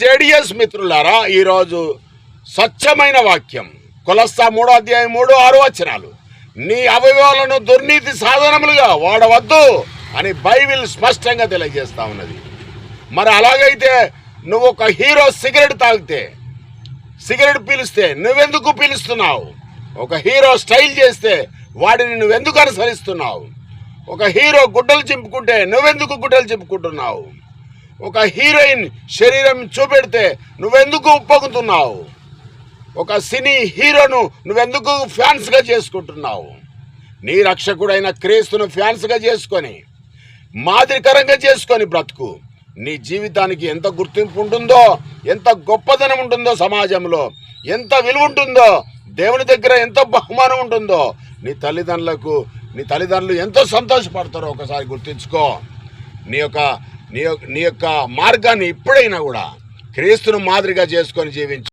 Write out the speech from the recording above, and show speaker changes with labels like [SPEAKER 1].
[SPEAKER 1] JDS మిత్రులారా ఈరోజు స్వచ్ఛమైన వాక్యం. కులస్తా మూడో అధ్యాయం మూడు ఆరు వచనాలు. నీ అవయవాలను దుర్నీతి సాధనములుగా వాడవద్దు అని బైబిల్ స్పష్టంగా తెలియజేస్తా ఉన్నది. మరి అలాగైతే నువ్వు ఒక హీరో సిగరెట్ తాగితే సిగరెట్ పీలిస్తే నువ్వెందుకు పీలుస్తున్నావు? ఒక హీరో స్టైల్ చేస్తే వాడిని నువ్వెందుకు అనుసరిస్తున్నావు? ఒక హీరో గుడ్డలు చింపుకుంటే నువ్వెందుకు గుడ్డలు చింపుకుంటున్నావు? ఒక హీరోయిన్ శరీరం చూపెడితే నువ్వెందుకు ఉప్పొంగుతున్నావు? ఒక సినీ హీరోను నువ్వెందుకు ఫ్యాన్స్గా చేసుకుంటున్నావు? నీ రక్షకుడైన క్రీస్తును ఫ్యాన్స్గా చేసుకొని మాదిరికరంగా చేసుకొని బ్రతుకు. నీ జీవితానికి ఎంత గుర్తింపు ఉంటుందో ఎంత గొప్పదనం ఉంటుందో సమాజంలో ఎంత విలువ ఉంటుందో దేవుని దగ్గర ఎంత బహుమానం ఉంటుందో నీ తల్లిదండ్రులకు నీ తల్లిదండ్రులు ఎంతో సంతోషపడతారో ఒకసారి గుర్తించుకో. నీ యొక్క నీ యొక్క నీ యొక్క మార్గాన్ని ఇప్పుడైనా కూడా క్రీస్తును మాదిరిగా చేసుకొని జీవించు.